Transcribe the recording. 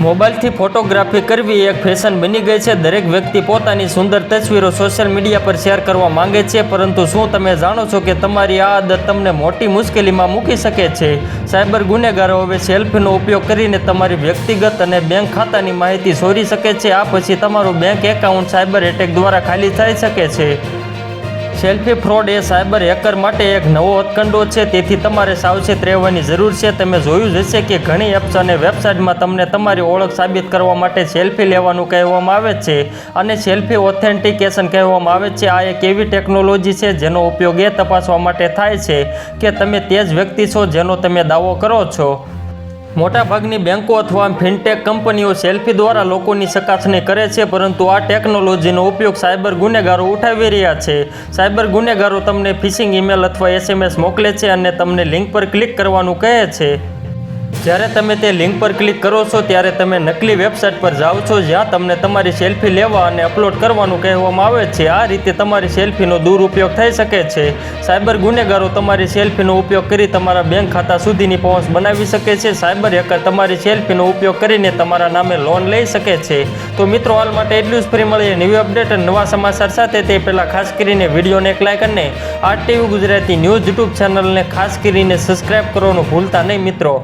મોબાઈલથી ફોટોગ્રાફી કરવી એક ફેશન બની ગઈ છે. દરેક વ્યક્તિ પોતાની સુંદર તસવીરો સોશિયલ મીડિયા પર શેર કરવા માંગે છે, પરંતુ શું તમે જાણો છો કે તમારી આ આદત તમને મોટી મુશ્કેલીમાં મૂકી શકે છે? સાયબર ગુનેગારો હવે સેલ્ફીનો ઉપયોગ કરીને તમારી વ્યક્તિગત અને બેંક ખાતાની માહિતી ચોરી શકે છે. આ પછી તમારું બેંક એકાઉન્ટ સાયબર એટેક દ્વારા ખાલી થઈ શકે છે. સેલ્ફી ફ્રોડ એ સાયબર હેકર માટે એક નવો હથકંડો છે. તેથી તમારે સાવચેત રહેવાની જરૂર છે. તમે જોયું જ હશે કે ઘણી એપ્સ અને વેબસાઇટમાં તમને તમારી ઓળખ સાબિત કરવા માટે સેલ્ફી લેવાનું કહેવામાં આવે છે અને સેલ્ફી ઓથેન્ટિકેશન કહેવામાં આવે છે. આ એક એવી ટેકનોલોજી છે જેનો ઉપયોગ એ તપાસવા માટે થાય છે કે તમે તે જ વ્યક્તિ છો જેનો તમે દાવો કરો છો. મોટાભાગની બેંકો અથવા ફિનટેક કંપનીઓ સેલ્ફી દ્વારા લોકોની ચકાસણી કરે છે, પરંતુ આ ટેકનોલોજીનો ઉપયોગ સાયબર ગુનેગારો ઉઠાવી રહ્યા છે. સાયબર ગુનેગારો તમને ફિશિંગ ઈમેલ અથવા એસએમએસ મોકલે છે અને તમને લિંક પર ક્લિક કરવાનું કહે છે. જ્યારે તમે તે લિંક પર ક્લિક કરો છો, ત્યારે તમે નકલી વેબસાઇટ પર જાઓ છો, જ્યાં તમને તમારી સેલ્ફી લેવા અને અપલોડ કરવાનું કહેવામાં આવે છે. આ રીતે તમારી સેલ્ફીનો દુરુપયોગ થઈ શકે છે. સાયબર ગુનેગારો તમારી સેલ્ફીનો ઉપયોગ કરી તમારા બેંક ખાતા સુધીની પહોંચ બનાવી શકે છે. સાયબર હેકર તમારી સેલ્ફીનો ઉપયોગ કરીને તમારા નામે લોન લઈ શકે છે. તો મિત્રો, હાલ માટે એટલું જ. ફ્રી મળીએ નવી અપડેટ અને નવા સમાચાર સાથે. તે પહેલાં ખાસ કરીને વિડીયોને એક લાઇક અને R TV Gujarati news YouTube ચેનલને ખાસ કરીને સબસ્ક્રાઇબ કરવાનું ભૂલતા નહીં મિત્રો.